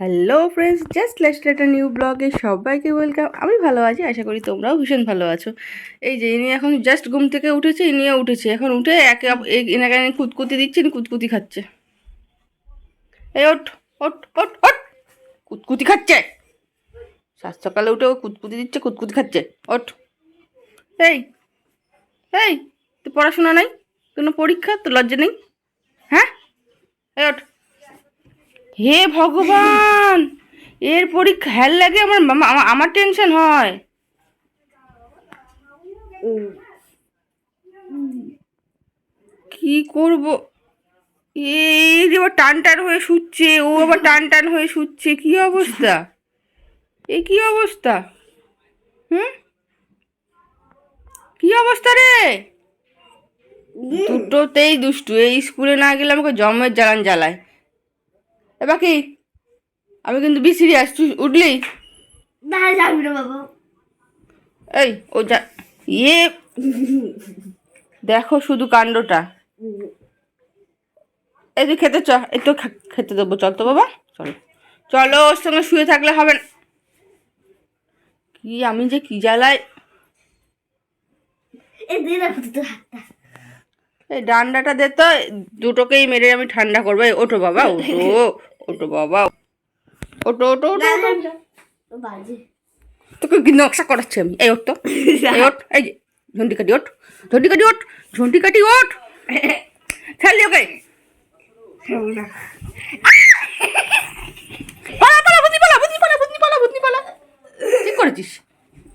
Hello friends just latest একটা new ব্লগে সবাইকে ওয়েলকাম আমি ভালো আছি, আশা করি তোমরাও ভীষণ ভালো আছো। এই যে, ইনি এখন জাস্ট ঘুম থেকে উঠেছে, ইনিও উঠেছে। এখন উঠে একে এনাকে কুতকুতি দিচ্ছি ইনি কুতকুতি খাচ্ছে। এই ওঠ ওট ওট ওট কুতকুতি খাচ্ছে! সাত সকালে উঠে ও কুতকুতি দিচ্ছে, কুতকুতি খাচ্ছে। ওঠ। এই এই তো পড়াশোনা নাই? কোনো পরীক্ষা? তো লজ্জা নেই? হ্যাঁ? এই ওঠ। হে ভগবান! এর পরীক্ষা, হ্যাল লাগে আমার আমার টেনশন হয়। কি করব? এই যে আবার টান টান হয়ে শুচ্ছে, ও আবার টান টান হয়ে শুচ্ছে, কি অবস্থা? এ কি অবস্থা? হুম? কি অবস্থা রে? দুটোতেই দুষ্টু, এই স্কুলে না গেলে আমাকে জমের জ্বালান জ্বালায়। এ বাকি আমি কিন্তু বি সিরিয়াস তুই উঠলি? না যাবি না বাবা। এই ও যা ইয়ে। দেখো শুধু কাণ্ডটা। এই তুই খেতে চ একটু খা- খেতে দেবো চল তো বাবা চলো। চলো ওর সঙ্গে শুয়ে থাকলে হবে না। কি আমি যে কি জ্বালাই। এই দিয়ে রাখো তো হাতটা এই ডান্ডাটা দে তো দুটোকেই মেরে আমি ঠান্ডা করব। এই ওঠো বাবা ওঠো ওঠো বাবা ওঠো ওঠো ওঠো না, ওঠো। না, না। ও বাজে। তোকে কি নকশা করাচ্ছি আমি? এই ওঠ তো। এই ওঠ এই যে ঝন্টি কাটি ওঠ ঝন্টি কাটি ওঠ। ঝন্টি কাটি ওঠ ছাড়লি ওকে পালা পালা বুদ্ধি পালা বুদ্ধি পালা বুদ্ধি পালা বুদ্ধি পালা। ঠিক করেছিস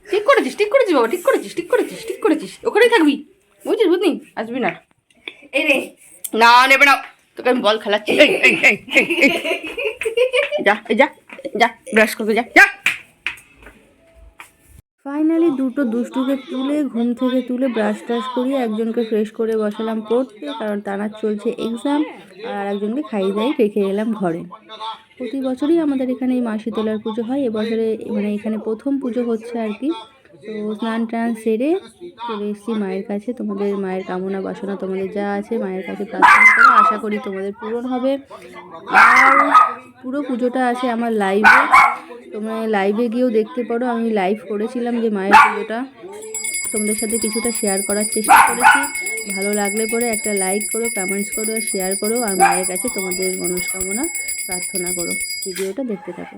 ঠিক করেছিস ঠিক করেছিস বাবা ঠিক করেছিস ঠিক করেছিস ঠিক করেছিস। ওখানেই থাকবি। বুঝছিস বুঝলি আসবি না। না নেবে না। তোকে আমি বল খেলাচ্ছি। যা যা যা ব্রাশ করতে যা যা। ফাইনালি দুটো দুষ্টুকে তুলে ঘুম থেকে তুলে ব্রাশ টাশ করিয়ে একজনকে ফ্রেশ করে বসালাম পড়তে কারণ তানার চলছে এক্সাম আর একজনকে খাইয়ে দাই রেখে এলাম ঘরে। প্রতি বছরই আমাদের এখানে এই মাসি তোলার পুজো হয়। এবছরে মানে এখানে প্রথম পুজো হচ্ছে আর কি। তো স্নান টান সেরে চলে এসেছি মায়ের কাছে। তোমাদের মায়ের কামনা বাসনা তোমাদের যা আছে মায়ের কাছে প্রার্থনা করো। আশা করি তোমাদের পূরণ হবে। আর পুরো পুজোটা আছে আমার লাইভে তোমরা লাইভে গিয়েও দেখতে পারো। আমি লাইভ করেছিলাম যে মায়ের পুজোটা। তোমাদের সাথে কিছুটা শেয়ার করার চেষ্টা করেছি। ভালো লাগলে পরে একটা লাইক করো কমেন্টস করো আর শেয়ার করো। আর মায়ের কাছে তোমাদের মনস্কামনা প্রার্থনা করো। ভিডিওটা দেখতে থাকো।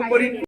I'm worry.